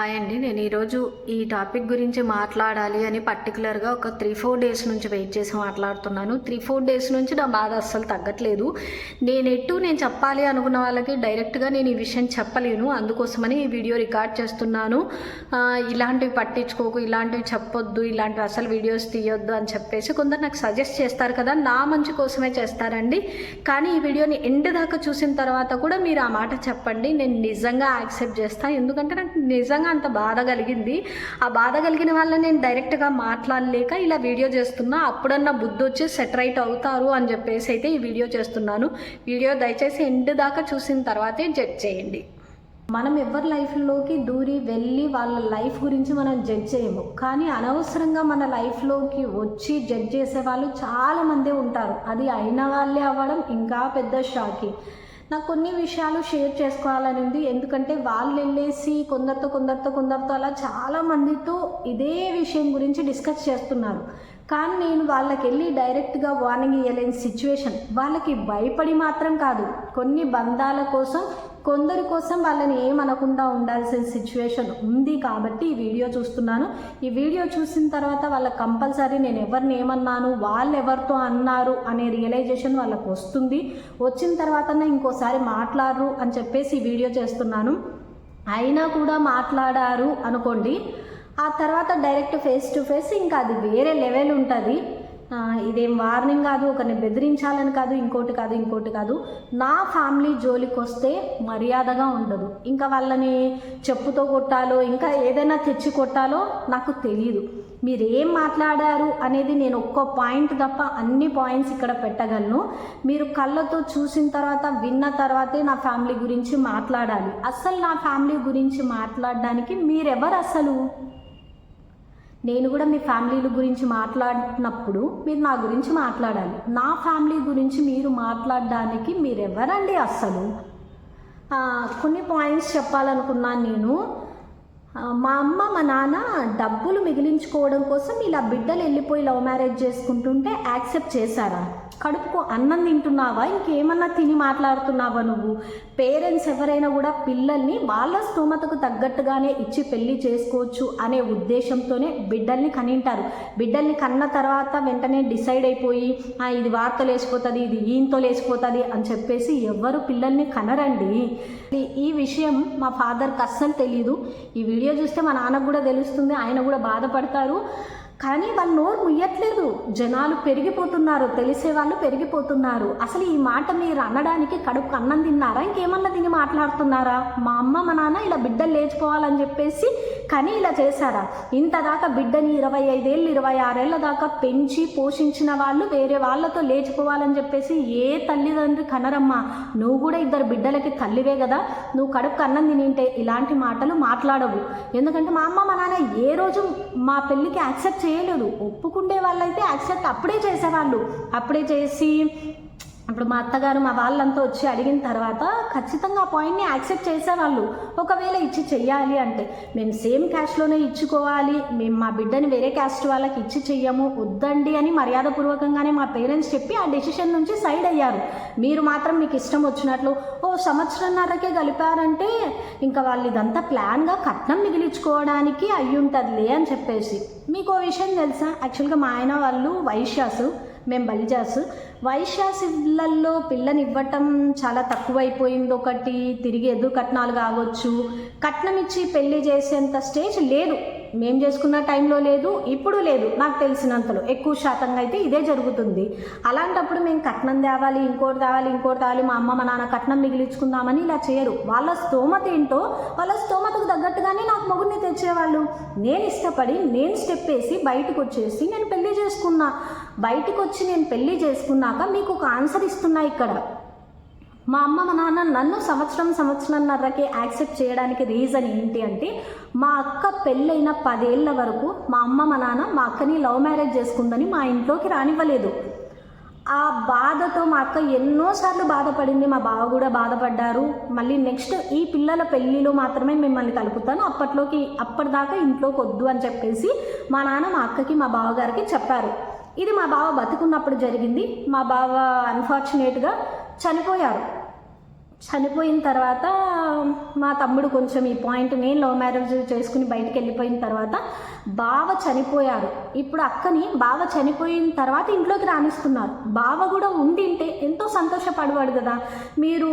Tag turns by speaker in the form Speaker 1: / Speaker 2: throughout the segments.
Speaker 1: Hi అండి. నేను ఈరోజు ఈ టాపిక్ గురించి మాట్లాడాలి అని పర్టికులర్గా ఒక త్రీ ఫోర్ డేస్ నుంచి వెయిట్ చేసి మాట్లాడుతున్నాను. త్రీ ఫోర్ డేస్ నుంచి నా బాధ అస్సలు తగ్గట్లేదు. నేను ఎటు నేను చెప్పాలి అనుకున్న వాళ్ళకి డైరెక్ట్గా నేను ఈ విషయం చెప్పలేను. అందుకోసమని ఈ వీడియో రికార్డ్ చేస్తున్నాను. ఇలాంటివి పట్టించుకోకు ఇలాంటివి చెప్పొద్దు ఇలాంటివి అసలు వీడియోస్ తీయొద్దు అని చెప్పేసి కొందరు నాకు సజెస్ట్ చేస్తారు కదా నా మంచి కోసమే చేస్తారండి. కానీ ఈ వీడియోని ఎండ్ దాకా చూసిన తర్వాత కూడా మీరు ఆ మాట చెప్పండి. నేను నిజంగా యాక్సెప్ట్ చేస్తాను ఎందుకంటే నాకు నిజంగా అంత బాధ కలిగింది. ఆ బాధ కలిగిన వల్ల నేను డైరెక్ట్గా మాట్లాడలేక ఇలా వీడియో చేస్తున్నా అప్పుడన్నా బుద్ధి వచ్చి సెటరైట్ అవుతారు అని చెప్పేసి అయితే ఈ వీడియో చేస్తున్నాను. వీడియో దయచేసి ఎండ్ దాకా చూసిన తర్వాతే జడ్జ్ చేయండి. మనం ఎవరి లైఫ్లోకి దూరి వెళ్ళి వాళ్ళ లైఫ్ గురించి మనం జడ్జ్ చేయము. కానీ అనవసరంగా మన లైఫ్లోకి వచ్చి జడ్జ్ చేసే వాళ్ళు చాలామంది ఉంటారు. అది అయిన వాళ్ళే అవ్వడం ఇంకా పెద్ద షాకింగ్. నాకు కొన్ని విషయాలు షేర్ చేసుకోవాలని ఉంది. ఎందుకంటే వాళ్ళు వెళ్ళేసి కొందరితో కొందరితో కొందరితో అలా చాలా మందితో ఇదే విషయం గురించి డిస్కస్ చేస్తున్నారు. కానీ నేను వాళ్ళకి వెళ్ళి డైరెక్ట్గా వార్నింగ్ ఇవ్వలేని సిచ్యువేషన్. వాళ్ళకి భయపడి మాత్రం కాదు. కొన్ని బంధాల కోసం కొందరి కోసం వాళ్ళని ఏమనకుండా ఉండాల్సిన సిచ్యువేషన్ ఉంది కాబట్టి ఈ వీడియో చూస్తున్నాను. ఈ వీడియో చూసిన తర్వాత వాళ్ళ కంపల్సరీ నేను ఎవరిని ఏమన్నాను వాళ్ళు ఎవరితో అన్నారు అనే రియలైజేషన్ వాళ్ళకు వస్తుంది. వచ్చిన తర్వాత ఇంకోసారి మాట్లాడరు అని చెప్పేసి ఈ వీడియో చేస్తున్నాను. అయినా కూడా మాట్లాడారు అనుకోండి ఆ తర్వాత డైరెక్ట్ ఫేస్ టు ఫేస్ ఇంకా అది వేరే లెవెల్ ఉంటుంది. ఇదేం వార్నింగ్ కాదు ఒకరిని బెదిరించాలని కాదు ఇంకోటి కాదు ఇంకోటి కాదు. నా ఫ్యామిలీ జోలికి వస్తే మర్యాదగా ఉండదు. ఇంకా వాళ్ళని చెప్పుతో కొట్టాలో ఇంకా ఏదైనా తెచ్చి కొట్టాలో నాకు తెలియదు మీరు ఏం మాట్లాడారు అనేది నేను ఒక్క పాయింట్ తప్ప అన్ని పాయింట్స్ ఇక్కడ పెట్టగలను. మీరు కళ్ళతో చూసిన తర్వాత విన్న తర్వాతే నా ఫ్యామిలీ గురించి మాట్లాడాలి. అసలు నా ఫ్యామిలీ గురించి మాట్లాడడానికి మీరెవరు అసలు నేను కూడా మీ ఫ్యామిలీల గురించి మాట్లాడినప్పుడు మీరు నా గురించి మాట్లాడాలి. నా ఫ్యామిలీ గురించి మీరు మాట్లాడడానికి మీరు ఎవరండి అస్సలు కొన్ని పాయింట్స్ చెప్పాలనుకున్నాను నేను. మా అమ్మ మా నాన్న డబ్బులు మిగిలించుకోవడం కోసం ఇలా బిడ్డలు వెళ్ళిపోయి లవ్ మ్యారేజ్ చేసుకుంటుంటే యాక్సెప్ట్ చేశారా? కడుపుకు అన్నం తింటున్నావా? ఇంకేమన్నా తిని మాట్లాడుతున్నావా నువ్వు? పేరెంట్స్ ఎవరైనా కూడా పిల్లల్ని వాళ్ళ స్తోమతకు తగ్గట్టుగానే ఇచ్చి పెళ్ళి చేసుకోవచ్చు అనే ఉద్దేశంతోనే బిడ్డల్ని కనింటారు. బిడ్డల్ని కన్న తర్వాత వెంటనే డిసైడ్ అయిపోయి ఇది వార్త లేచిపోతుంది ఇది ఈయంతో లేచిపోతుంది అని చెప్పేసి ఎవ్వరు పిల్లల్ని కనరండి. ఈ- ఈ విషయం మా ఫాదర్కి అస్సలు తెలియదు ఈ వీడియో చూస్తే మా నాన్నకు కూడా తెలుస్తుంది ఆయన కూడా బాధపడతారు. కానీ వాళ్ళు నోరు ముయ్యట్లేదు. జనాలు పెరిగిపోతున్నారు తెలిసే వాళ్ళు పెరిగిపోతున్నారు. అసలు ఈ మాట మీరు అనడానికి కడుపు అన్నం తిన్నారా? ఇంకేమన్నా తిని మాట్లాడుతున్నారా? మా అమ్మ మా నాన్న ఇలా బిడ్డలు లేచిపోవాలని చెప్పేసి కానీ ఇలా చేశారా? ఇంత దాకా బిడ్డని ఇరవై ఐదేళ్ళు ఇరవై ఆరేళ్ళ దాకా పెంచి పోషించిన వాళ్ళు వేరే వాళ్ళతో లేచిపోవాలని చెప్పేసి ఏ తల్లిదండ్రి కనరమ్మా? నువ్వు కూడా ఇద్దరు బిడ్డలకి తల్లివే కదా. నువ్వు కడుపుకు అన్నం తినింటే ఇలాంటి మాటలు మాట్లాడవు. ఎందుకంటే మా అమ్మ మా నాన్న ఏ రోజు మా పెళ్ళికి యాక్సెప్ట్ చేయలేదు ఒప్పుకుండే వాళ్ళైతే యాక్సెప్ట్ అప్పుడే చేసేవాళ్ళు. అప్పుడే చేసి ఇప్పుడు మా అత్తగారు మా వాళ్ళంతా వచ్చి అడిగిన తర్వాత ఖచ్చితంగా ఆ పాయింట్ని యాక్సెప్ట్ చేసేవాళ్ళు. ఒకవేళ ఇచ్చి చెయ్యాలి అంటే మేము సేమ్ క్యాస్ట్లోనే ఇచ్చుకోవాలి మేము మా బిడ్డని వేరే క్యాస్ట్ వాళ్ళకి ఇచ్చి చెయ్యము వద్దండి అని మర్యాదపూర్వకంగానే మా పేరెంట్స్ చెప్పి ఆ డెసిషన్ నుంచి సైడ్ అయ్యారు. మీరు మాత్రం మీకు ఇష్టం వచ్చినట్లు ఓ సంవత్సరంన్నరకే కలిపారంటే ఇంకా వాళ్ళు ఇదంతా ప్లాన్గా కట్నం మిగిలించుకోవడానికి అయ్యుంటుందిలే అని చెప్పేసి. మీకు ఓ విషయం తెలుసా? యాక్చువల్గా మా ఆయన వాళ్ళు వైశ్యాసు. మేము బలిజాస్. వైశ్యాసులలో పిల్లని పిల్లనివ్వటం చాలా తక్కువైపోయింది ఒకటి. తిరిగి ఎదురు కట్నాలు కావచ్చు. కట్నం ఇచ్చి పెళ్ళి చేసేంత స్టేజ్ లేదు. మేము చేసుకున్న టైంలో లేదు ఇప్పుడు లేదు నాకు తెలిసినంతలో. ఎక్కువ శాతంగా అయితే ఇదే జరుగుతుంది. అలాంటప్పుడు మేము కట్నం తేవాలి ఇంకోటి తేవాలి ఇంకోటి తేవాలి మా అమ్మ మా నాన్న కట్నం మిగిలించుకుందామని ఇలా చేయరు. వాళ్ళ స్తోమత ఏంటో వాళ్ళ స్తోమతకు తగ్గట్టుగానే నాకు మొగుడిని తెచ్చేవాళ్ళు. నేను ఇష్టపడి నేను స్టెప్ వేసి బయటకు వచ్చేసి నేను పెళ్ళి చేసుకున్నా. బయటకు వచ్చి నేను పెళ్ళి చేసుకున్నాక మీకు ఒక ఆన్సర్ ఇస్తున్నా ఇక్కడ. మా అమ్మ మా నాన్న నన్ను సంవత్సరం సంవత్సరంన్నరకి యాక్సెప్ట్ చేయడానికి రీజన్ ఏంటి అంటే మా అక్క పెళ్ళైన పదేళ్ళ వరకు మా అమ్మ మా నాన్న మా అక్కని లవ్ మ్యారేజ్ చేసుకుందని మా ఇంట్లోకి రానివ్వలేదు. ఆ బాధతో మా అక్క ఎన్నోసార్లు బాధపడింది. మా బావ కూడా బాధపడ్డారు. మళ్ళీ నెక్స్ట్ ఈ పిల్లల పెళ్ళిలో మాత్రమే మిమ్మల్ని కలుపుతాను. అప్పట్లోకి అప్పటిదాకా ఇంట్లోకి వద్దు అని చెప్పేసి మా నాన్న మా అక్కకి మా బావగారికి చెప్పారు. ఇది మా బావ బతుకున్నప్పుడు జరిగింది. మా బావ అన్ఫార్చునేట్గా చనిపోయారు. చనిపోయిన తర్వాత మా తమ్ముడు కొంచెం ఈ పాయింట్ నేను లవ్ మ్యారేజ్ చేసుకుని బయటకు వెళ్ళిపోయిన తర్వాత బావ చనిపోయారు. ఇప్పుడు అక్కని బావ చనిపోయిన తర్వాత ఇంట్లోకి రాణిస్తున్నారు. బావ కూడా ఉండింటే ఎంతో సంతోషపడవాడు కదా. మీరు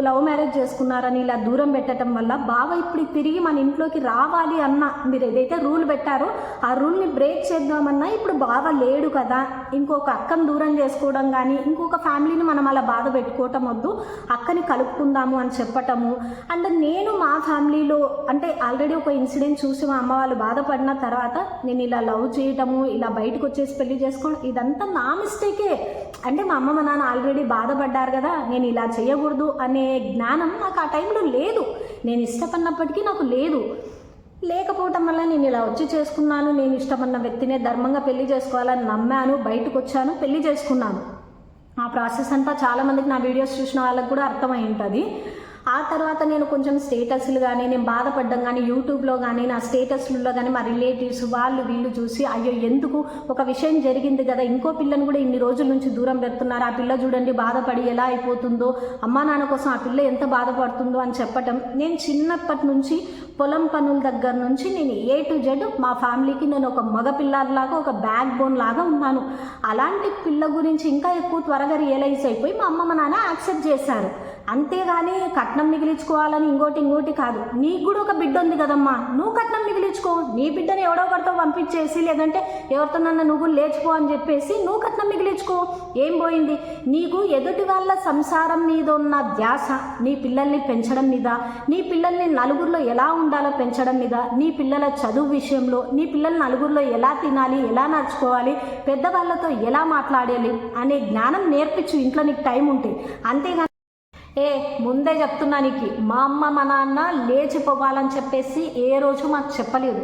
Speaker 1: లవ్ మ్యారేజ్ చేసుకున్నారని ఇలా దూరం పెట్టడం వల్ల బావ ఇప్పుడు తిరిగి మన ఇంట్లోకి రావాలి అన్న మీరు ఏదైతే రూల్ పెట్టారో ఆ రూల్ని బ్రేక్ చేద్దామన్నా ఇప్పుడు బావ లేడు కదా. ఇంకొక అక్కను దూరం చేసుకోవడం కానీ ఇంకొక ఫ్యామిలీని మనం అలా బాధ పెట్టుకోవటం వద్దు. అక్కని కలుపుకుందాము అని చెప్పటము. అండ్ నేను మా ఫ్యామిలీలో అంటే ఆల్రెడీ ఒక ఇన్సిడెంట్ చూసి మా అమ్మ వాళ్ళు బాధపడిన తర్వాత తర్వాత నేను ఇలా లవ్ చేయటము ఇలా బయటకు వచ్చేసి పెళ్ళి చేసుకోవడం ఇదంతా నా మిస్టేకే. అంటే మా అమ్మ మా నాన్న ఆల్రెడీ బాధపడ్డారు కదా నేను ఇలా చేయకూడదు అనే జ్ఞానం నాకు ఆ టైంలో లేదు. నేను ఇష్టపడినప్పటికీ నాకు లేదు. లేకపోవటం వల్ల నేను ఇలా వచ్చి చేసుకున్నాను నేను ఇష్టపడిన వ్యక్తినే ధర్మంగా పెళ్ళి చేసుకోవాలని నమ్మాను బయటకు వచ్చాను పెళ్ళి చేసుకున్నాను. ఆ ప్రాసెస్ అంతా చాలామందికి నా వీడియోస్ చూసిన వాళ్ళకి కూడా అర్థమై ఉంటుంది. ఆ తర్వాత నేను కొంచెం స్టేటస్లు కానీ నేను బాధపడ్డం కానీ యూట్యూబ్లో కానీ నా స్టేటస్లలో కానీ మా రిలేటివ్స్ వాళ్ళు వీళ్ళు చూసి అయ్యో ఎందుకు ఒక విషయం జరిగింది కదా ఇంకో పిల్లని కూడా ఇన్ని రోజుల నుంచి దూరం పెడుతున్నారు ఆ పిల్ల చూడండి బాధపడి ఎలా అయిపోతుందో అమ్మా నాన్న కోసం ఆ పిల్ల ఎంత బాధపడుతుందో అని చెప్పటం. నేను చిన్నప్పటి నుంచి పొలం పనుల దగ్గర నుంచి నేను ఏ టు జెడ్ మా ఫ్యామిలీకి నేను ఒక మగ పిల్లలాగా ఒక బ్యాక్ బోన్ లాగా ఉన్నాను. అలాంటి పిల్ల గురించి ఇంకా ఎక్కువ త్వరగా రియలైజ్ అయిపోయి మా అమ్మమ్మ నాన్న యాక్సెప్ట్ చేశారు. అంతేగాని కట్నం మిగిలించుకోవాలని ఇంకోటి ఇంకోటి కాదు. నీకు కూడా ఒక బిడ్డ ఉంది కదమ్మా. నువ్వు కట్నం మిగిలించుకో. నీ బిడ్డని ఎవడో ఒకరితో పంపించేసి లేదంటే ఎవరితోనన్నా నువ్వు లేచిపో అని చెప్పేసి నువ్వు కట్నం మిగిలించుకో. ఏం పోయింది? నీకు ఎదుటి వాళ్ళ సంసారం మీద ఉన్న ధ్యాస నీ పిల్లల్ని పెంచడం మీద నీ పిల్లల్ని నలుగురిలో ఎలా ఉండాలో పెంచడం మీద నీ పిల్లల చదువు విషయంలో నీ పిల్లల్ని నలుగురిలో ఎలా తినాలి ఎలా నడుచుకోవాలి పెద్దవాళ్ళతో ఎలా మాట్లాడాలి అనే జ్ఞానం నేర్పించు. ఇంట్లో నీకు టైం ఉంటే. అంతేగాని ఏ ముందే చెప్తున్నా నీకు మా అమ్మ మా నాన్న లేచిపోవాలని చెప్పేసి ఏ రోజు మాకు చెప్పలేదు.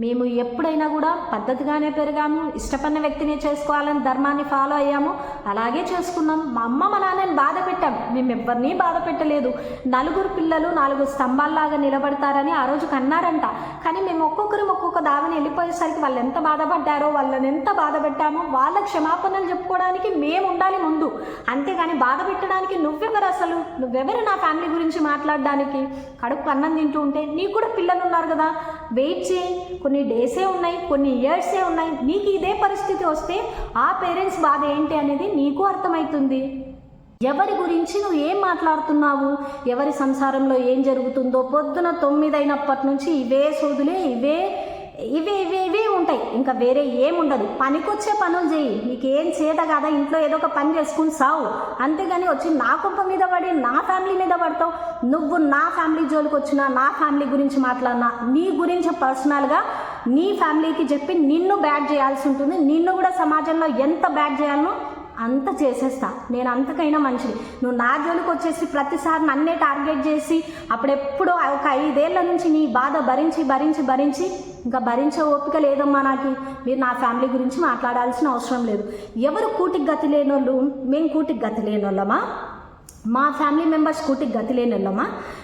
Speaker 1: మేము ఎప్పుడైనా కూడా పద్ధతిగానే పెరిగాము ఇష్టపడిన వ్యక్తిని చేసుకోవాలని ధర్మాన్ని ఫాలో అయ్యాము. అలాగే చేసుకున్నాం. మా అమ్మ మా నాన్నని బాధ పెట్టాం. మేము ఎవరిని బాధ పెట్టలేదు. నలుగురు పిల్లలు నాలుగు స్తంభాల్లాగా నిలబడతారని ఆ రోజు కన్నారంట. కానీ మేము ఒక్కొక్కరు ఒక్కొక్క దావని వెళ్ళిపోయేసరికి వాళ్ళు ఎంత బాధపడ్డారో వాళ్ళని ఎంత బాధ పెట్టామో వాళ్ళ క్షమాపణలు చెప్పుకోవడానికి మేము ఉండాలి ముందు. అంతేగాని బాధ పెట్టడానికి నువ్వెవరు అసలు? నువ్వెవరు నా ఫ్యామిలీ గురించి మాట్లాడడానికి? కడుపు అన్నం తింటూ ఉంటే నీకు కూడా పిల్లలు ఉన్నారు కదా. వెయిట్ చేయి. కొన్ని డేసే ఉన్నాయి కొన్ని ఇయర్సే ఉన్నాయి. నీకు ఇదే పరిస్థితి వస్తే ఆ పేరెంట్స్ బాధ ఏంటి అనేది నీకు అర్థమవుతుంది ఎవరి గురించి నువ్వు ఏం మాట్లాడుతున్నావు? ఎవరి సంసారంలో ఏం జరుగుతుందో పొద్దున తొమ్మిది అయినప్పటి నుంచి ఇవే సోదులే ఇవే ఇవే ఇవే ఇవే ఉంటాయి. ఇంకా వేరే ఏముండదు. పనికొచ్చే పనులు చేయి నీకేం చేత కదా ఇంట్లో ఏదో ఒక పని చేసుకుని సావు. అంతేగాని వచ్చి నా కుంప మీద పడి నా ఫ్యామిలీ మీద పడతావు. నువ్వు నా ఫ్యామిలీ జోలికి వచ్చినా నా ఫ్యామిలీ గురించి మాట్లాడినా నీ గురించి పర్సనల్గా నీ ఫ్యామిలీకి చెప్పి నిన్ను బ్యాడ్ చేయాల్సి ఉంటుంది. నిన్ను కూడా సమాజంలో ఎంత బ్యాడ్ చేయాలనో అంత చేసేస్తా. నేను అంతకైనా మంచిది. నువ్వు నా జోలికి వచ్చేసి ప్రతిసారి నన్నే టార్గెట్ చేసి అప్పుడెప్పుడో ఒక ఐదేళ్ళ నుంచి నీ బాధ భరించి భరించి భరించి ఇంకా భరించే ఓపిక లేదమ్మా నాకు. మీరు నా ఫ్యామిలీ గురించి మాట్లాడాల్సిన అవసరం లేదు. ఎవరు కూటికి గతి లేనోళ్ళు? మేము కూటికి గతి లేనోళ్ళమా? మా ఫ్యామిలీ మెంబర్స్ కూటికి గతి లేని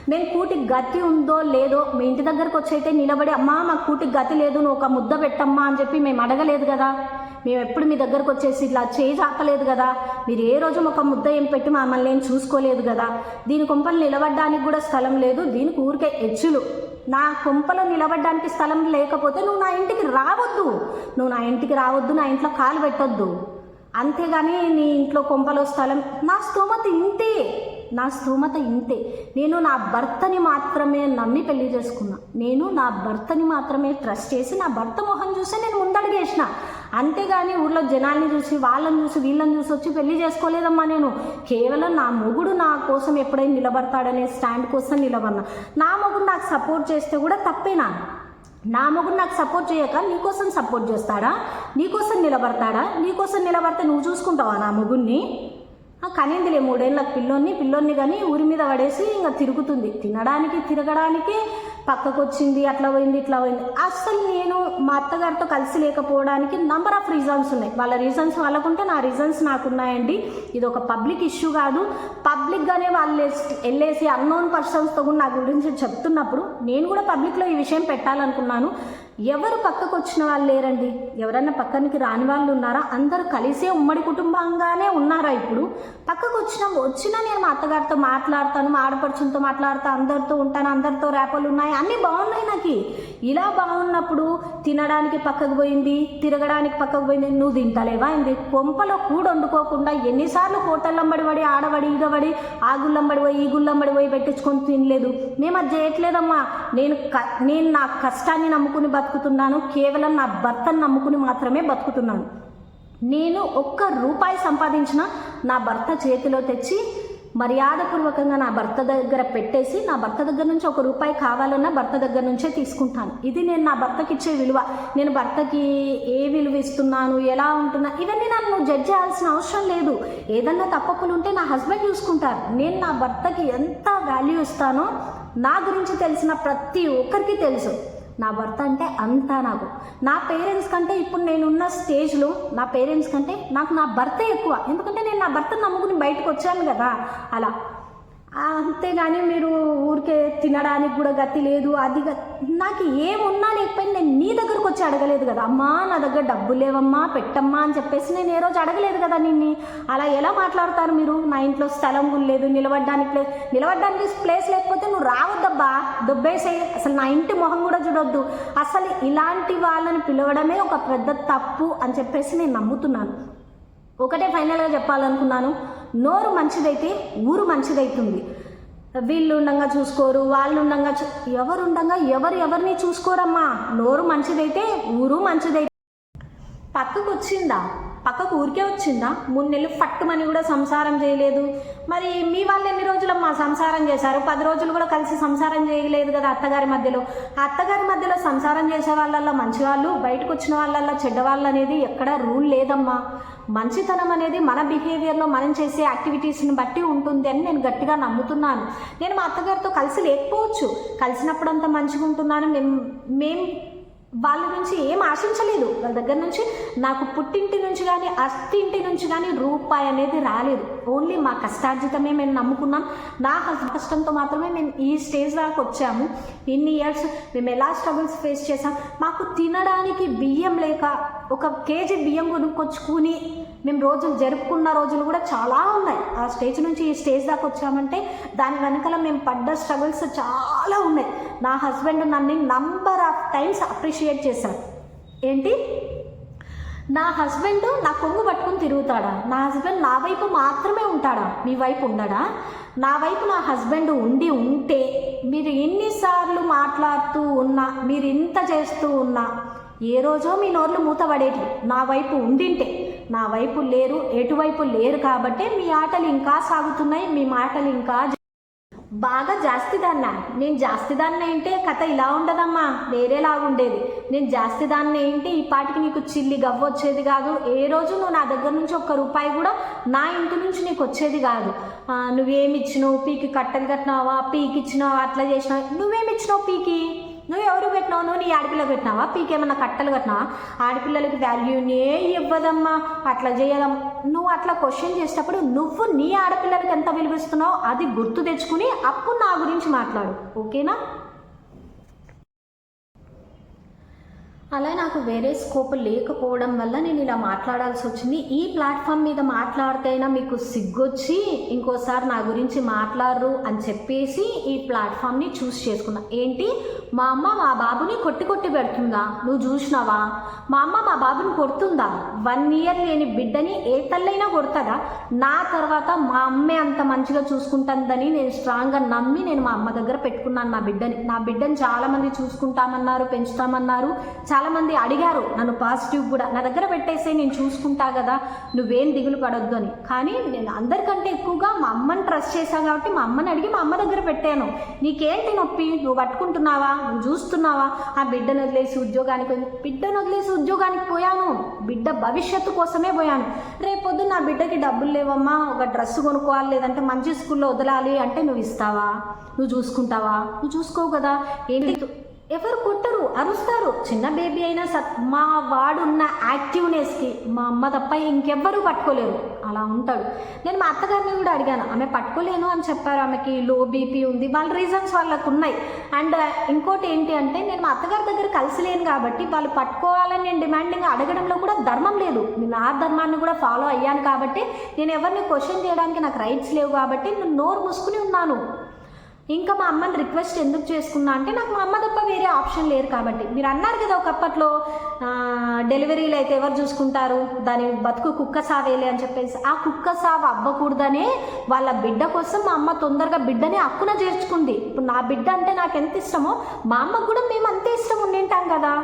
Speaker 1: మేము కూటికి గతి ఉందో లేదో మీ ఇంటి దగ్గరకు వచ్చైతే నిలబడి అమ్మా మాకు కూటికి గతి లేదు నువ్వు ఒక ముద్ద పెట్టమ్మా అని చెప్పి మేము అడగలేదు కదా. మేము ఎప్పుడు మీ దగ్గరకు వచ్చేసి ఇట్లా చేయి చాకలేదు కదా? మీరు ఏ రోజు ఒక ముద్ద ఏం పెట్టి మమ్మల్ని ఏం చూసుకోలేదు కదా? దీని కొంపలు నిలబడడానికి కూడా స్థలం లేదు. దీనికి ఊరికే హెచ్చులు నా కొంపలో నిలబడడానికి స్థలం లేకపోతే నువ్వు నా ఇంటికి రావద్దు. నువ్వు నా ఇంటికి రావద్దు నా ఇంట్లో కాలు పెట్టొద్దు. అంతేగాని నీ ఇంట్లో కొంపలో స్థలం నా స్తోమత ఇంతే. నా స్థూమత ఇంతే. నేను నా భర్తని మాత్రమే నమ్మి పెళ్ళి చేసుకున్నా. నేను నా భర్తని మాత్రమే ట్రస్ట్ చేసి నా భర్త మొహం చూసి నేను ముందడిగేసిన. అంతేగాని ఊర్లో జనాల్ని చూసి వాళ్ళని చూసి వీళ్ళని చూసి వచ్చి పెళ్ళి చేసుకోలేదమ్మా నేను. కేవలం నా మొగుడు నా కోసం ఎప్పుడైనా నిలబడతాడనే స్టాండ్ కోసం నిలబడినా. నా మొగుడు నాకు సపోర్ట్ చేస్తే కూడా తప్పేనా నా మొగుడు నాకు సపోర్ట్ చేయక నీకోసం సపోర్ట్ చేస్తాడా? నీకోసం నిలబడతాడా? నీకోసం నిలబడితే నువ్వు చూసుకుంటావా నా మొగుడిని కనిందిలే మూడేళ్ళ పిల్లోని పిల్లోని కానీ ఊరి మీద పడేసి ఇంకా తిరుగుతుంది. తినడానికి తిరగడానికి పక్కకు వచ్చింది అట్లా పోయింది ఇట్లా పోయింది. అసలు నేను మా అత్తగారితో కలిసి లేకపోవడానికి నంబర్ ఆఫ్ రీజన్స్ ఉన్నాయి. వాళ్ళ రీజన్స్ వాళ్ళకుంటే నా రీజన్స్ నాకున్నాయండి. ఇది ఒక పబ్లిక్ ఇష్యూ కాదు. పబ్లిక్గానే వాళ్ళు వెళ్ళేసి అన్నోన్ పర్సన్స్తో కూడా నా గురించి చెప్తున్నప్పుడు నేను కూడా పబ్లిక్లో ఈ విషయం పెట్టాలనుకున్నాను. ఎవరు పక్కకు వచ్చిన వాళ్ళు లేరండి? ఎవరన్నా పక్కనికి రాని వాళ్ళు ఉన్నారా? అందరూ కలిసే ఉమ్మడి కుటుంబంగానే ఉన్నారా ఇప్పుడు? పక్కకు వచ్చిన వచ్చినా నేను మా అత్తగారితో మాట్లాడతాను మా ఆడపడుచులతో మాట్లాడతా అందరితో ఉంటాను అందరితో రేపలు ఉన్నాయి అన్నీ బాగున్నాయి నాకు. ఇలా బాగున్నప్పుడు తినడానికి పక్కకు పోయింది తిరగడానికి పక్కకు పోయింది నువ్వు తింటలేవా ఏంది? కొంపలో కూడు వండుకోకుండా ఎన్నిసార్లు హోటల్లంబడి పడి ఆడబడి ఈగబడి ఆ గుళ్ళంబడి పోయి ఈ గుళ్ళంబడి పోయి పెట్టించుకొని తినలేదు. మేము అది చేయట్లేదమ్మా నేను క నేను నా కష్టాన్ని నమ్ముకుని బతుకుతున్నాను కేవలం నా భర్తను నమ్ముకుని మాత్రమే బతుకుతున్నాను. నేను ఒక్క రూపాయి సంపాదించిన నా భర్త చేతిలో తెచ్చి మర్యాదపూర్వకంగా నా భర్త దగ్గర పెట్టేసి నా భర్త దగ్గర నుంచి ఒక రూపాయి కావాలన్నా భర్త దగ్గర నుంచే తీసుకుంటాను. ఇది నేను నా భర్తకి ఇచ్చే విలువ. నేను భర్తకి ఏ విలువ ఇస్తున్నాను ఎలా ఉంటున్నా ఇవన్నీ నన్ను జడ్జ్ చేయాల్సిన అవసరం లేదు. ఏదన్నా తప్పప్పులు ఉంటే నా హస్బెండ్ చూసుకుంటారు. నేను నా భర్తకి ఎంత వాల్యూ ఇస్తానో నా గురించి తెలిసిన ప్రతి ఒక్కరికి తెలుసు. నా భర్త అంటే అంతా నాకు. నా పేరెంట్స్ కంటే ఇప్పుడు నేనున్న స్టేజ్లో నా పేరెంట్స్ కంటే నాకు నా భర్త ఎక్కువ. ఎందుకంటే నేను నా భర్తను నమ్ముకుని బయటకు వచ్చాను కదా. అలా. అంతేగాని మీరు ఊరికే తినడానికి కూడా గతి లేదు అది నాకు ఏమున్నా లేకపోయినా నేను నీ దగ్గర వచ్చి అడగలేదు కదా. అమ్మా నా దగ్గర డబ్బు లేవమ్మా పెట్టమ్మా అని చెప్పేసి నేను ఏ రోజు అడగలేదు కదా నిన్ని. అలా ఎలా మాట్లాడతారు మీరు? నా ఇంట్లో స్థలం కూడా లేదు నిలబడడానికి ప్లేస్ నిలబడడానికి ప్లేస్ లేకపోతే నువ్వు రావద్దబ్బా. దొబ్బేసే అసలు నా ఇంటి మొహం కూడా చూడొద్దు. అసలు ఇలాంటి వాళ్ళని పిలవడమే ఒక పెద్ద తప్పు అని చెప్పేసి నేను నమ్ముతున్నాను. ఒకటే ఫైనల్గా చెప్పాలనుకున్నాను. నోరు మంచిదైతే ఊరు మంచిదైతుంది. వీళ్ళు ఉండంగా చూసుకోరు వాళ్ళు ఉండంగా చూ ఎవరు ఉండంగా ఎవరు ఎవరిని చూసుకోరమ్మా? నోరు మంచిదైతే ఊరు మంచిదైతే పక్కకు వచ్చిందా పక్కకు ఊరికే వచ్చిందా? మూడు నెలలు పట్టుమని కూడా సంసారం చేయలేదు. మరి మీ వాళ్ళు ఎన్ని రోజులు రోజులమ్మా సంసారం చేశారు? పది రోజులు కూడా కలిసి సంసారం చేయలేదు కదా అత్తగారి మధ్యలో. ఆ అత్తగారి మధ్యలో సంసారం చేసే వాళ్ళల్లో మంచి వాళ్ళు బయటకు వచ్చిన వాళ్ళల్లో చెడ్డవాళ్ళు అనేది ఎక్కడ రూల్ లేదమ్మా. మంచితనం అనేది మన బిహేవియర్లో మనం చేసే యాక్టివిటీస్ని బట్టి ఉంటుంది అని నేను గట్టిగా నమ్ముతున్నాను. నేను మా అత్తగారితో కలిసి లేకపోవచ్చు. కలిసినప్పుడు అంత మంచిగా ఉంటున్నాను మేము మేము వాళ్ళ నుంచి ఏం ఆశించలేదు. వాళ్ళ దగ్గర నుంచి నాకు పుట్టింటి నుంచి కానీ అస్తింటి నుంచి కానీ రూపాయి అనేది రాలేదు. ఓన్లీ మా కష్టార్జితమే మేము నమ్ముకున్నాం. నా కష్టంతో మాత్రమే మేము ఈ స్టేజ్ దాకా వచ్చాము. ఇన్ని ఇయర్స్ మేము ఎలా స్ట్రగుల్స్ ఫేస్ చేసాం మాకు తినడానికి బియ్యం లేక ఒక కేజీ బియ్యం కొనుక్కొచ్చుకుని మేము రోజులు జరుపుకున్న రోజులు కూడా చాలా ఉన్నాయి. ఆ స్టేజ్ నుంచి ఈ స్టేజ్ దాకా వచ్చామంటే దాని వెనకాల మేము పడ్డ స్ట్రగుల్స్ చాలా ఉన్నాయి. నా హస్బెండ్ నన్ను నంబర్ ఆఫ్ టైమ్స్ అప్రిషియేట్ చేశారు ఏంటి? నా హస్బెండ్ నా కొంగు పట్టుకుని తిరుగుతాడా? నా హస్బెండ్ నా వైపు మాత్రమే ఉంటాడా? మీ వైపు ఉండడా? నా వైపు నా హస్బెండ్ ఉండి ఉంటే మీరు ఎన్నిసార్లు మాట్లాడుతూ ఉన్నా మీరు ఇంత చేస్తూ ఉన్నా ఏ రోజో మీ నోర్లు మూతపడేటి నా వైపు ఉండింటే నా వైపు లేరు ఎటువైపు లేరు కాబట్టే మీ ఆటలు ఇంకా సాగుతున్నాయి మీ మాటలు ఇంకా బాగా జాస్తిదాన్న. నేను జాస్తిదాన్ని ఏంటే కథ ఇలా ఉండదమ్మా. వేరేలాగా ఉండేది నేను జాస్తిదాన్ని ఏంటి ఈ పాటికి నీకు చిల్లి గవ్వ వచ్చేది కాదు. ఏ రోజు నువ్వు నా దగ్గర నుంచి ఒక్క రూపాయి కూడా నా ఇంటి నుంచి నీకు వచ్చేది కాదు. ఆ, నువ్వేమి ఇచ్చినావు? పీకి కట్టలు కట్టినావా? పీకి ఇచ్చినావా? అట్లా చేసినావు? నువ్వేమి ఇచ్చినావు పీకి? నువ్వు ఎవరు పెట్టినావు? నువ్వు నీ ఆడపిల్ల పెట్టినావా? పీకేమన్నా కట్టలు కట్టినావా? ఆడపిల్లలకి వాల్యూనే ఇవ్వదమ్మా. అట్లా చేయదమ్మా నువ్వు అట్లా క్వశ్చన్ చేసేటప్పుడు నువ్వు నీ ఆడపిల్లలకి ఎంత విలువిస్తున్నావు అది గుర్తు తెచ్చుకుని అప్పుడు నా గురించి మాట్లాడు. ఓకేనా? అలా నాకు వేరే స్కోప్ లేకపోవడం వల్ల నేను ఇలా మాట్లాడాల్సి వచ్చింది. ఈ ప్లాట్ఫామ్ మీద మాట్లాడితేనా మీకు సిగ్గొచ్చి ఇంకోసారి నా గురించి మాట్లాడరు అని చెప్పేసి ఈ ప్లాట్ఫామ్ని చూస్ చేసుకున్నా. ఏంటి? మా అమ్మ మా బాబుని కొట్టి కొట్టి పెడుతుందా? నువ్వు చూసినావా? మా అమ్మ మా బాబుని కొడుతుందా? వన్ ఇయర్ లేని బిడ్డని ఏ తల్లైనా కొడతాడా? నా తర్వాత మా అమ్మే అంత మంచిగా చూసుకుంటుందని నేను స్ట్రాంగ్గా నమ్మి నేను మా అమ్మ దగ్గర పెట్టుకున్నాను నా బిడ్డని. నా బిడ్డని చాలామంది చూసుకుంటామన్నారు పెంచుతామన్నారు. చాలా చాలామంది అడిగారు నన్ను పాజిటివ్ కూడా. నా దగ్గర పెట్టేసే నేను చూసుకుంటా కదా నువ్వేం దిగులు పడొద్దు అని. కానీ నేను అందరికంటే ఎక్కువగా మా అమ్మని ట్రస్ట్ చేశాను కాబట్టి మా అమ్మని అడిగి మా అమ్మ దగ్గర పెట్టాను. నీకేంటి నొప్పి? నువ్వు పట్టుకుంటున్నావా? నువ్వు చూస్తున్నావా? ఆ బిడ్డను వదిలేసి ఉద్యోగానికి పోయి- బిడ్డను వదిలేసి ఉద్యోగానికి పోయాను. బిడ్డ భవిష్యత్తు కోసమే పోయాను. రేపొద్దు నా బిడ్డకి డబ్బులు లేవమ్మా ఒక డ్రెస్ కొనుక్కోవాలి లేదంటే మంచి స్కూల్లో వదలాలి అంటే నువ్వు ఇస్తావా? నువ్వు చూసుకుంటావా? నువ్వు చూసుకోవు కదా. ఏంటి? ఎవరు కొట్టరు అరుస్తారు. చిన్న బేబీ అయినా సత్ మా వాడున్న యాక్టివ్నెస్కి మా అమ్మ తప్ప ఇంకెవ్వరూ పట్టుకోలేరు. అలా ఉంటాడు. నేను మా అత్తగారిని కూడా అడిగాను ఆమె పట్టుకోలేను అని చెప్పారు. ఆమెకి లో బీపీ ఉంది. వాళ్ళ రీజన్స్ వాళ్ళకు ఉన్నాయి. అండ్ ఇంకోటి ఏంటి అంటే నేను మా అత్తగారి దగ్గర కలిసిలేను కాబట్టి వాళ్ళు పట్టుకోవాలని నేను డిమాండింగ్ అడగడంలో కూడా ధర్మం లేదు. నేను ఆ ధర్మాన్ని కూడా ఫాలో అయ్యాను కాబట్టి నేను ఎవరిని క్వశ్చన్ చేయడానికి నాకు రైట్స్ లేవు కాబట్టి నేను నోరు మూసుకుని ఉన్నాను. ఇంకా మా అమ్మని రిక్వెస్ట్ ఎందుకు చేసుకున్నా అంటే నాకు మా అమ్మ తప్ప వేరే ఆప్షన్ లేరు కాబట్టి. మీరు అన్నారు కదా ఒకప్పట్లో డెలివరీలు అయితే ఎవరు చూసుకుంటారు? దాని బతుకు కుక్క సావేలే అని చెప్పేసి. ఆ కుక్క సావు అవ్వకూడదనే వాళ్ళ బిడ్డ కోసం మా అమ్మ తొందరగా బిడ్డని అక్కున చేర్చుకుంది. ఇప్పుడు నా బిడ్డ అంటే నాకు ఎంత ఇష్టమో మా అమ్మకు కూడా మేము అంతే ఇష్టం ఉండింటాం కదా.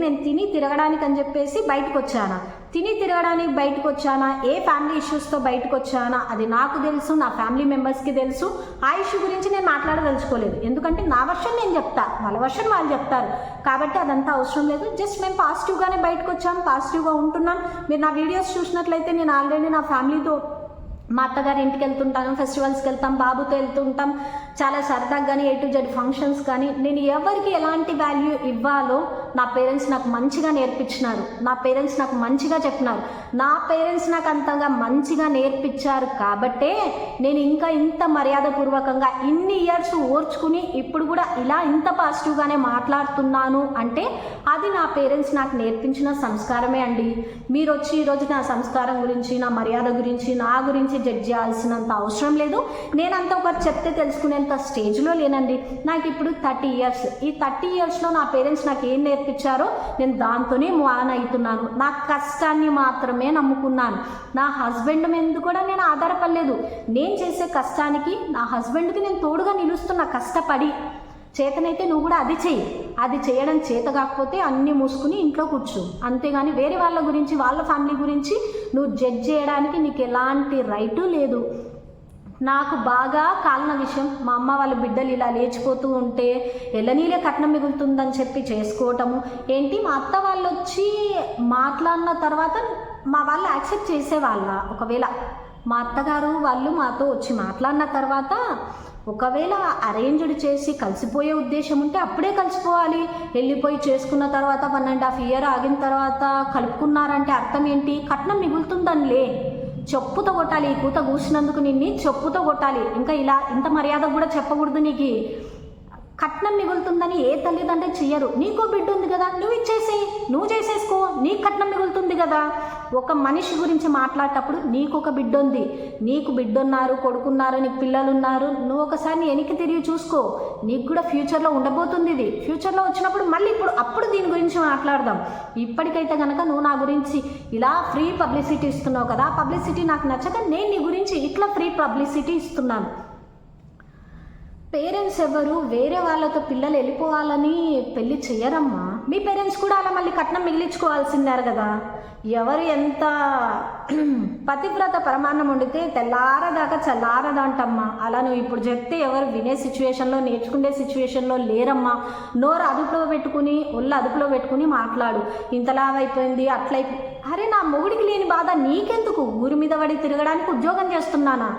Speaker 1: నేను తిని తిరగడానికి అని చెప్పేసి బయటకు వచ్చానా తిని తిరగడానికి బయటకు వచ్చానా ఏ ఫ్యామిలీ ఇష్యూస్తో బయటకు వచ్చానా అది నాకు తెలుసు నా ఫ్యామిలీ మెంబర్స్కి తెలుసు. ఆ ఇష్యూ గురించి నేను మాట్లాడదలుచుకోలేదు. ఎందుకంటే నా వర్షన్ నేను చెప్తా. వాళ్ళ వర్షన్ వాళ్ళు చెప్తారు. కాబట్టి అదంతా అవసరం లేదు. జస్ట్ మేము పాజిటివ్గానే బయటకు వచ్చాం పాజిటివ్గా ఉంటున్నాం. మీరు నా వీడియోస్ చూసినట్లయితే నేను ఆల్రెడీ నా ఫ్యామిలీతో మా అత్తగారి ఇంటికి వెళ్తుంటాను ఫెస్టివల్స్కి వెళ్తాం బాబుతో వెళ్తుంటాం. చాలా సరదాగా కానీ ఏ టు జెడ్ ఫంక్షన్స్ కానీ నేను ఎవరికి ఎలాంటి వాల్యూ ఇవ్వాలో నా పేరెంట్స్ నాకు మంచిగా నేర్పించినారు. నా పేరెంట్స్ నాకు మంచిగా చెప్పినారు. నా పేరెంట్స్ నాకు అంతగా మంచిగా నేర్పించారు కాబట్టే నేను ఇంకా ఇంత మర్యాదపూర్వకంగా ఇన్ని ఇయర్స్ ఓర్చుకుని ఇప్పుడు కూడా ఇలా ఇంత పాజిటివ్గానే మాట్లాడుతున్నాను అంటే అది నా పేరెంట్స్ నాకు నేర్పించిన సంస్కారమే అండి. మీరు వచ్చి ఈరోజు నా సంస్కారం గురించి నా మర్యాద గురించి నా గురించి జడ్జ్ చేయాల్సినంత అవసరం లేదు. నేను అంత ఒకరు చెప్తే తెలుసుకునేంత స్టేజ్లో లేనండి. నాకు ఇప్పుడు థర్టీ ఇయర్స్. ఈ థర్టీ ఇయర్స్లో నా పేరెంట్స్ నాకు ఏం నేర్పించారో నేను దాంతోనే మాన్ అవుతున్నాను. నా కష్టాన్ని మాత్రమే నమ్ముకున్నాను. నా హస్బెండ్ మీద కూడా నేను ఆధారపడలేదు. నేను చేసే కష్టానికి నా హస్బెండ్కి నేను తోడుగా నిలుస్తున్నా కష్టపడి చేతనైతే నువ్వు కూడా అది చెయ్యి. అది చేయడం చేత కాకపోతే అన్నీ మూసుకుని ఇంట్లో కూర్చో. అంతేగాని వేరే వాళ్ళ గురించి వాళ్ళ ఫ్యామిలీ గురించి నువ్వు జడ్జ్ చేయడానికి నీకు ఎలాంటి రైటు లేదు. నాకు బాగా కాలిన విషయం మా అమ్మ వాళ్ళ బిడ్డలు ఇలా లేచిపోతూ ఉంటే ఎల్లనీలే కట్నం మిగులుతుందని చెప్పి చేసుకోవటము. ఏంటి? మా అత్త వాళ్ళు వచ్చి మాట్లాడిన తర్వాత మా వాళ్ళు యాక్సెప్ట్ చేసేవాళ్ళ. ఒకవేళ మా అత్తగారు వాళ్ళు మాతో వచ్చి మాట్లాడిన తర్వాత ఒకవేళ అరేంజ్డ్ చేసి కలిసిపోయే ఉద్దేశం ఉంటే అప్పుడే కలిసిపోవాలి. వెళ్ళిపోయి చేసుకున్న తర్వాత వన్ అండ్ హాఫ్ ఇయర్ ఆగిన తర్వాత కలుపుకున్నారంటే అర్థం ఏంటి? కట్నం మిగులుతుందనిలే. చెప్పుతో కొట్టాలి ఈ కూత కూసినందుకు నిన్ని చెప్పుతో కొట్టాలి. ఇంకా ఇలా ఇంత మర్యాద కూడా చెప్పకూడదు నీకు. కట్నం మిగులుతుందని ఏ తల్లిదండ్రి చెయ్యరు. నీకో బిడ్డ ఉంది కదా నువ్వు ఇచ్చేసేయి. నువ్వు చేసేసుకో నీకు కట్నం మిగులుతుంది కదా. ఒక మనిషి గురించి మాట్లాడేటప్పుడు నీకు ఒక బిడ్డ ఉంది నీకు బిడ్డ ఉన్నారు కొడుకున్నారు నీకు పిల్లలు ఉన్నారు నువ్వు ఒకసారి వెనక్కి తిరిగి చూసుకో. నీకు కూడా ఫ్యూచర్లో ఉండబోతుంది ఇది. ఫ్యూచర్లో వచ్చినప్పుడు మళ్ళీ ఇప్పుడు అప్పుడు దీని గురించి మాట్లాడదాం. ఇప్పటికైతే కనుక నువ్వు నా గురించి ఇలా ఫ్రీ పబ్లిసిటీ ఇస్తున్నావు కదా పబ్లిసిటీ నాకు నచ్చక నేను నీ గురించి ఇట్లా ఫ్రీ పబ్లిసిటీ ఇస్తున్నాను. పేరెంట్స్ ఎవరు? వేరే వాళ్ళతో పిల్లలు వెళ్ళిపోవాలని పెళ్ళి చెయ్యరమ్మా. మీ పేరెంట్స్ కూడా అలా మళ్ళీ కట్నం మిగిలించుకోవాల్సిందారు కదా. ఎవరు ఎంత పతివ్రత ప్రమాణం వండితే తెల్లారదాకా చల్లారదంటమ్మా. అలా నువ్వు ఇప్పుడు చెప్తే ఎవరు వినే సిచ్యువేషన్లో నేర్చుకునే సిచ్యువేషన్లో లేరమ్మా. నోరు అదుపులో పెట్టుకుని ఒళ్ళు అదుపులో పెట్టుకుని మాట్లాడు. ఇంతలా అయిపోయింది అట్లయి. అరే నా మొగుడికి లేని బాధ నీకెందుకు? ఊరి మీద పడి తిరగడానికి ఉద్యోగం చేస్తున్నానా?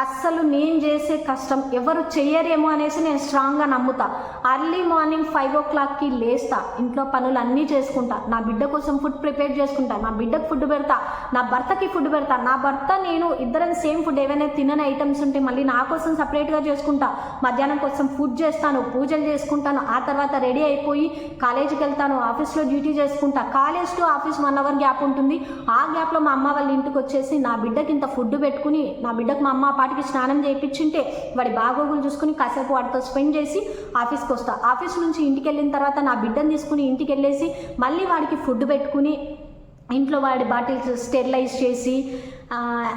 Speaker 1: అస్సలు నేను చేసే కష్టం ఎవరు చెయ్యరేమో అనేసి నేను స్ట్రాంగ్గా నమ్ముతా. అర్లీ మార్నింగ్ ఫైవ్ ఓ క్లాక్కి లేస్తా. ఇంట్లో పనులు అన్నీ చేసుకుంటా. నా బిడ్డ కోసం ఫుడ్ ప్రిపేర్ చేసుకుంటా. నా బిడ్డకు ఫుడ్ పెడతా. నా భర్తకి ఫుడ్ పెడతా. నా భర్త నేను ఇద్దరం సేమ్ ఫుడ్ ఏవైనా తినని ఐటమ్స్ ఉంటే మళ్ళీ నా కోసం సపరేట్గా చేసుకుంటా. మధ్యాహ్నం కోసం ఫుడ్ చేస్తాను పూజలు చేసుకుంటాను. ఆ తర్వాత రెడీ అయిపోయి కాలేజీకి వెళ్తాను ఆఫీస్లో డ్యూటీ చేసుకుంటా. College to office one hour gap ఉంటుంది. ఆ గ్యాప్లో మా అమ్మ వాళ్ళ ఇంటికి వచ్చేసి నా బిడ్డకి ఇంత ఫుడ్ పెట్టుకుని నా బిడ్డకు మా అమ్మ వాటికి స్నానం చేయించుంటే వాడి బాగోగులు చూసుకుని కాసేపు వాడితో స్పెండ్ చేసి ఆఫీస్కి వస్తా. ఆఫీస్ నుంచి ఇంటికి వెళ్ళిన తర్వాత నా బిడ్డను తీసుకుని ఇంటికి వెళ్ళేసి మళ్ళీ వాడికి ఫుడ్ పెట్టుకుని ఇంట్లో వాడి బాటిల్స్ స్టెరిలైజ్ చేసి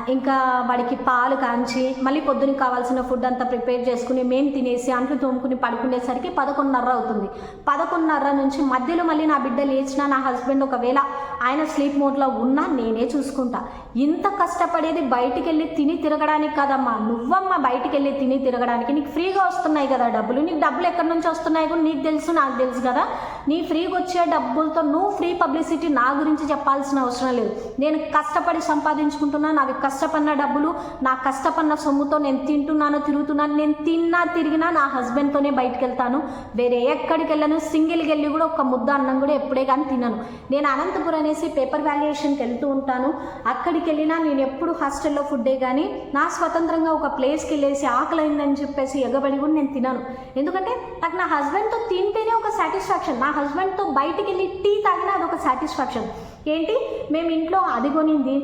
Speaker 1: ఇంకా వాడికి పాలు కాంచి మళ్ళీ పొద్దున కావాల్సిన ఫుడ్ అంతా ప్రిపేర్ చేసుకుని మేము తినేసి అంట్లు తోముకుని పడుకునేసరికి పదకొండున్నర అవుతుంది. పదకొండున్నర నుంచి మధ్యలో మళ్ళీ నా బిడ్డ లేచినా నా హస్బెండ్ ఒకవేళ ఆయన స్లీప్ మోడ్లో ఉన్నా నేనే చూసుకుంటా. ఇంత కష్టపడేది బయటికి వెళ్ళి తిని తిరగడానికి కదమ్మా. నువ్వమ్మా బయటికి వెళ్ళి తిని తిరగడానికి. నీకు ఫ్రీగా వస్తున్నాయి కదా డబ్బులు. నీకు డబ్బులు ఎక్కడి నుంచి వస్తున్నాయి కూడా నీకు తెలుసు నాకు తెలుసు కదా. నీ ఫ్రీగా వచ్చే డబ్బులతో నువ్వు ఫ్రీ పబ్లిసిటీ నా గురించి చెప్పాల్సిన అవసరం లేదు. నేను కష్టపడి సంపాదించుకుంటున్నా నావి కష్టపడిన డబ్బులు నా కష్టపడిన సొమ్ముతో నేను తింటున్నాను తిరుగుతున్నాను నేను తిన్నా తిరిగినా నా హస్బెండ్తోనే బయటకు వెళ్తాను వేరే ఎక్కడికి వెళ్ళను సింగిల్కి వెళ్ళి కూడా ఒక ముద్ద అన్నం కూడా ఎప్పుడే కానీ తినను. నేను అనంతపురం అనేసి పేపర్ వాల్యుయేషన్కి వెళ్తూ ఉంటాను. అక్కడికి వెళ్ళినా నేను ఎప్పుడు హాస్టల్లో ఫుడ్డే కానీ నా స్వతంత్రంగా ఒక ప్లేస్కి వెళ్ళేసి ఆకలి అయిందని చెప్పేసి ఎగబడి కూడా నేను తినను. ఎందుకంటే నాకు నా హస్బెండ్తో తింటేనే ఒక సాటిస్ఫాక్షన్ నా హస్బెండ్తో బయటికి వెళ్ళి టీ తాగినా అదొక సాటిస్ఫాక్షన్ ఏంటి? మేము ఇంట్లో అది కొనింది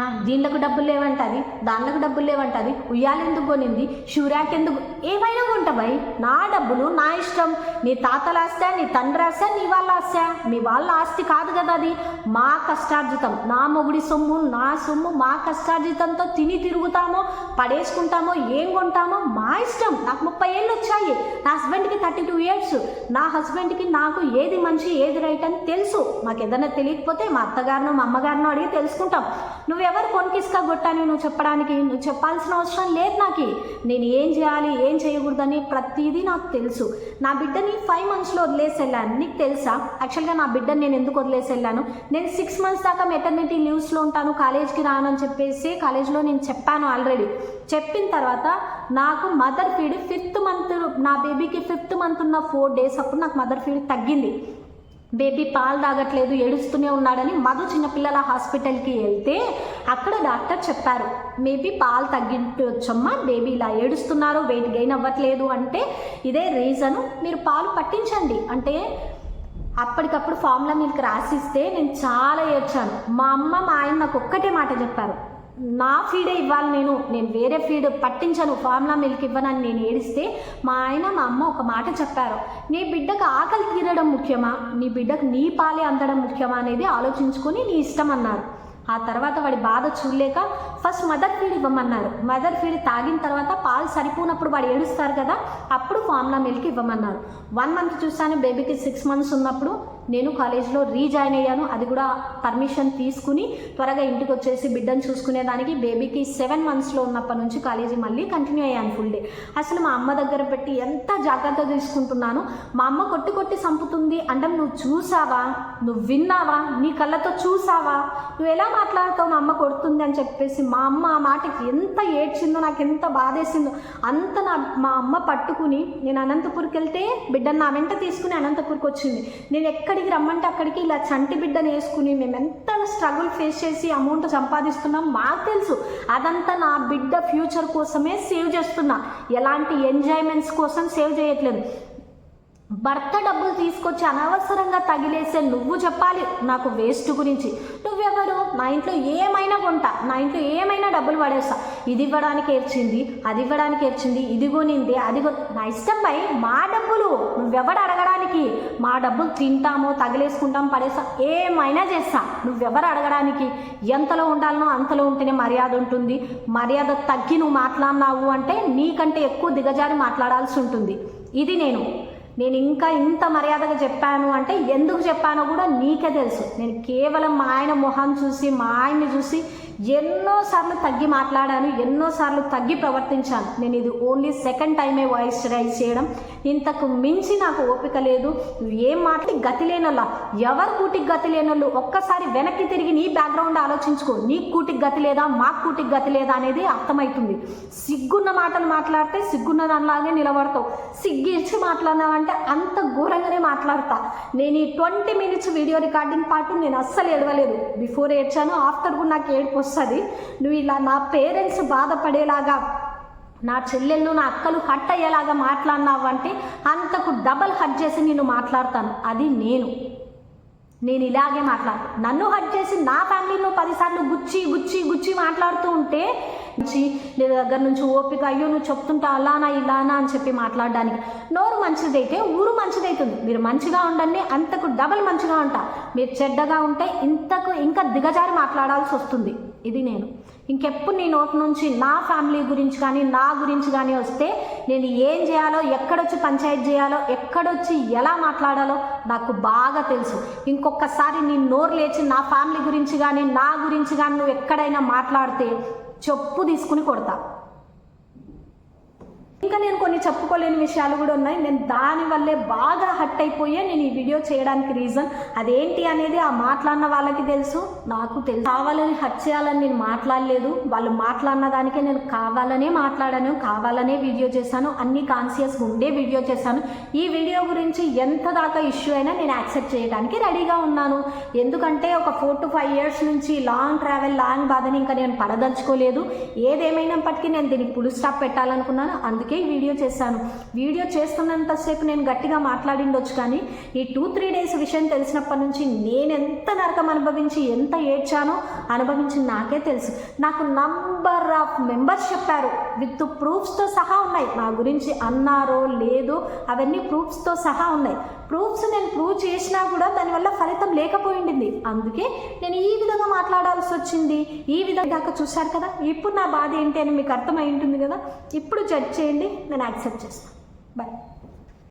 Speaker 1: దీనిలకు డబ్బులు లేవంటది దానిలకు డబ్బులు లేవంటది. ఉయ్యాలెందుకు కొనింది షూరాక్ ఎందుకు ఏమైనా కొంటా నా డబ్బులు నా ఇష్టం. నీ తాతలు ఆస్తా నీ తండ్రి ఆస్తా నీ వాళ్ళ ఆస్తా. మీ వాళ్ళ ఆస్తి కాదు కదా అది. మా కష్టార్జితం నా మొగుడి సొమ్ము నా సొమ్ము మా కష్టార్జితంతో తిని తిరుగుతామో పడేసుకుంటామో ఏం కొంటామో మా ఇష్టం. నాకు ముప్పై ఏళ్ళు వచ్చాయి. నా హస్బెండ్కి థర్టీ టూ ఇయర్స్. నా హస్బెండ్కి నాకు ఏది మంచి ఏది రైట్ అని తెలుసు. మాకు ఏదైనా తెలియకపోతే మా అత్తగారినో మా అమ్మగారినో అడిగి తెలుసుకుంటాం. నువ్వు నువ్వెవరు కొనికిస్కా కొట్టాను నువ్వు చెప్పడానికి? నువ్వు చెప్పాల్సిన అవసరం లేదు నాకు. నేను ఏం చేయాలి ఏం చేయకూడదని ప్రతిదీ నాకు తెలుసు. నా బిడ్డని ఫైవ్ మంత్స్లో వదిలేసి వెళ్ళాను. నీకు తెలుసా? యాక్చువల్గా నా బిడ్డని నేను ఎందుకు వదిలేసి వెళ్ళాను? నేను సిక్స్ మంత్స్ దాకా మెటర్నిటీ లీవ్స్లో ఉంటాను కాలేజ్కి రానని చెప్పేసి కాలేజ్లో నేను చెప్పాను ఆల్రెడీ చెప్పిన తర్వాత నాకు మదర్ ఫీడ్ ఫిఫ్త్ మంత్ నా బేబీకి ఫిఫ్త్ మంత్ ఉన్న ఫోర్ డేస్ అప్పుడు నాకు మదర్ ఫీడ్ తగ్గింది. బేబీ పాలు తాగట్లేదు ఏడుస్తూనే ఉన్నాడని మధు చిన్నపిల్లల హాస్పిటల్కి వెళ్తే అక్కడ డాక్టర్ చెప్పారు మేబీ పాలు తగ్గించొచ్చమ్మా బేబీ ఇలా ఏడుస్తున్నారు వెయిట్ గెయిన్ అవ్వట్లేదు అంటే ఇదే రీజను మీరు పాలు పట్టించండి. అంటే అప్పటికప్పుడు ఫార్ములా మిల్క్ రాసిస్తే నేను చాలా ఏడ్చాను. మా అమ్మ మా ఆయన నాకు ఒక్కటే మాట చెప్పారు నా ఫీడే ఇవ్వాలి నేను? నేను వేరే ఫీడ్ పట్టించను. ఫార్ములా మిల్క్ ఇవ్వనని నేను ఏడిస్తే మా ఆయన మా అమ్మ ఒక మాట చెప్పారు. నీ బిడ్డకు ఆకలి తీరడం ముఖ్యమా? నీ బిడ్డకు నీ పాలే అందడం ముఖ్యమా అనేది ఆలోచించుకొని నీ ఇష్టం అన్నారు. ఆ తర్వాత వాడి బాధ చూడలేక ఫస్ట్ మదర్ ఫీడ్ ఇవ్వమన్నారు. మదర్ ఫీడ్ తాగిన తర్వాత పాలు సరిపోనప్పుడు వాడు ఏడుస్తారు కదా అప్పుడు ఫార్ములా మిల్క్ ఇవ్వమన్నారు. వన్ మంత్ చూసాను బేబీకి సిక్స్ మంత్స్ ఉన్నప్పుడు నేను కాలేజ్లో రీజాయిన్ అయ్యాను. అది కూడా పర్మిషన్ తీసుకుని త్వరగా ఇంటికి వచ్చేసి బిడ్డను చూసుకునేదానికి బేబీకి సెవెన్ మంత్స్లో ఉన్నప్పటి నుంచి కాలేజీ మళ్ళీ కంటిన్యూ అయ్యాను ఫుల్ డే. అసలు మా అమ్మ దగ్గర పెట్టి ఎంత జాగ్రత్త తీసుకుంటున్నాను? మా అమ్మ కొట్టి కొట్టి చంపుతుంది. అంటే నువ్వు చూసావా? నువ్వు విన్నావా? నీ కళ్ళతో చూసావా? నువ్వు ఎలా మాట్లాడతావు? మా అమ్మ కొడుతుంది అని చెప్పేసి మా అమ్మ ఆ మాటకి ఎంత ఏడ్చిందో నాకు ఎంత బాధేసిందో అంత నా మా అమ్మ పట్టుకుని నేను అనంతపూర్కి వెళ్తే బిడ్డను నా వెంట తీసుకుని అనంతపూర్కి వచ్చింది నేను ఎక్కడికి రమ్మంటే అక్కడికి ఇలా చంటి బిడ్డను వేసుకుని మేము ఎంత స్ట్రగుల్ ఫేస్ చేసి అమౌంట్ సంపాదిస్తున్నాం మాకు తెలుసు. అదంతా నా బిడ్డ ఫ్యూచర్ కోసమే సేవ్ చేస్తున్నా. ఎలాంటి ఎంజాయ్మెంట్స్ కోసం సేవ్ చేయట్లేదు. భర్త డబ్బులు తీసుకొచ్చి అనవసరంగా తగిలేసే నువ్వు చెప్పాలి. నాకు వేస్ట్ గురించి. నువ్వెవరు? నా ఇంట్లో ఏమైనా కొంటా. నా ఇంట్లో ఏమైనా డబ్బులు పడేస్తా. ఇది ఇవ్వడానికి ఏడ్చింది అది ఇవ్వడానికి ఏడ్చింది ఇది కొనింది అది నా ఇష్టం పై మా డబ్బులు నువ్వెవడు అడగడానికి? మా డబ్బులు తింటామో తగిలేసుకుంటాం పడేస్తా. ఏమైనా చేస్తా. నువ్వెవరు అడగడానికి? ఎంతలో ఉండాలనో అంతలో ఉంటేనే మర్యాద ఉంటుంది. మర్యాద తగ్గి నువ్వు మాట్లాడినావు అంటే నీకంటే ఎక్కువ దిగజారి మాట్లాడాల్సి ఉంటుంది. ఇది నేను. నేను ఇంకా ఇంత మర్యాదగా చెప్పాను అంటే ఎందుకు చెప్పానో కూడా నీకే తెలుసు. నేను కేవలం మా ఆయన మొహం చూసి మా ఆయన్ని చూసి ఎన్నోసార్లు తగ్గి మాట్లాడాను ఎన్నోసార్లు తగ్గి ప్రవర్తించాను. నేను ఇది ఓన్లీ సెకండ్ టైమే వాయిస్ రైజ్ చేయడం. ఇంతకు మించి నాకు ఓపిక లేదు. ఏం మాట్లాడి గతి లేనోళ్ళ. ఎవరు కూటికి గతి లేనోళ్ళు? ఒక్కసారి వెనక్కి తిరిగి నీ బ్యాక్గ్రౌండ్ ఆలోచించుకో. నీ కూటికి గతి లేదా మా కూటికి గతి లేదా అనేది అర్థమవుతుంది. సిగ్గున్న మాటలు మాట్లాడితే సిగ్గున్న దానిలాగే నిలబడతావు. సిగ్గిచ్చి మాట్లాడినావంటే అంత ఘోరంగానే మాట్లాడతా. నేను ఈ ట్వంటీ మినిట్స్ వీడియో రికార్డింగ్ పాటు నేను అస్సలు ఏడవలేదు. బిఫోర్ ఏడ్చాను ఆఫ్టర్ కూడా నాకు ఏడుపు వస్తుంది. నువ్వు ఇలా నా పేరెంట్స్ బాధపడేలాగా నా చెల్లెళ్ళు నా అక్కలు హట్ అయ్యేలాగా మాట్లాడినావు అంటే అంతకు డబల్ హట్ చేసి నేను మాట్లాడతాను. అది నేను. నేను ఇలాగే మాట్లాడతాను నన్ను హట్ చేసి నా ఫ్యామిలీలో పదిసార్లు గుచ్చి గుచ్చి గుచ్చి మాట్లాడుతూ ఉంటే గుచ్చి నీ దగ్గర నుంచి ఓపిక అయ్యో నువ్వు చెప్తుంటా అలానా ఇలానా అని చెప్పి మాట్లాడడానికి. నోరు మంచిదైతే ఊరు మంచిదైతుంది. మీరు మంచిగా ఉండండి అంతకు డబల్ మంచిగా ఉంటా. మీరు చెడ్డగా ఉంటే ఇంతకు ఇంకా దిగజారి మాట్లాడాల్సి వస్తుంది. ఇది నేను. ఇంకెప్పుడు నీ నోటి నుంచి నా ఫ్యామిలీ గురించి కానీ నా గురించి కానీ వస్తే నేను ఏం చేయాలో ఎక్కడొచ్చి పంచాయతీ చేయాలో ఎక్కడొచ్చి ఎలా మాట్లాడాలో నాకు బాగా తెలుసు. ఇంకొకసారి నీ నోరు లేచి నా ఫ్యామిలీ గురించి కానీ నా గురించి కానీ నువ్వు ఎక్కడైనా మాట్లాడితే చెప్పు తీసుకుని కొడతా. ఇంకా నేను కొన్ని చెప్పుకోలేని విషయాలు కూడా ఉన్నాయి. నేను దానివల్లే బాగా హట్ అయిపోయే నేను ఈ వీడియో చేయడానికి రీజన్ అదేంటి అనేది ఆ మాట్లాడిన వాళ్ళకి తెలుసు నాకు తెలుసు. కావాలని హట్ చేయాలని నేను మాట్లాడలేదు. వాళ్ళు మాట్లాడిన దానికే నేను కావాలనే మాట్లాడాను కావాలనే వీడియో చేశాను అన్ని కాన్షియస్ ఉండే వీడియో చేశాను. ఈ వీడియో గురించి ఎంత దాకా ఇష్యూ అయినా నేను యాక్సెప్ట్ చేయడానికి రెడీగా ఉన్నాను. ఎందుకంటే ఒక ఫోర్ టు ఫైవ్ ఇయర్స్ నుంచి లాంగ్ ట్రావెల్ లాంగ్ బాధని ఇంకా నేను పడదలుచుకోలేదు. ఏదేమైనప్పటికీ నేను దీనికి పులు స్టాప్ పెట్టాలనుకున్నాను. అందుకే ఈ వీడియో చేశాను. వీడియో చేస్తున్నంతసేపు నేను గట్టిగా మాట్లాడిండొచ్చు కానీ ఈ టూ త్రీ డేస్ విషయం తెలిసినప్పటి నుంచి నేను ఎంత నరకం అనుభవించి ఎంత ఏడ్చానో అనుభవించి నాకే తెలుసు. నాకు నంబర్ ఆఫ్ మెంబర్స్ చెప్పారు. విత్ ప్రూఫ్స్తో సహా ఉన్నాయి. నా గురించి అన్నారో లేదో అవన్నీ ప్రూఫ్స్తో సహా ఉన్నాయి. ప్రూఫ్స్ నేను ప్రూవ్ చేసినా కూడా దానివల్ల ఫలితం లేకపోయింది అందుకే నేను ఈ విధంగా మాట్లాడాల్సి వచ్చింది. ఈ విధంగా దాకా చూశారు కదా? ఇప్పుడు నా బాధ ఏంటి అని మీకు అర్థమై ఉంటుంది కదా? ఇప్పుడు జడ్జ్ చేయండి నేను యాక్సెప్ట్ చేస్తాను బాయ్.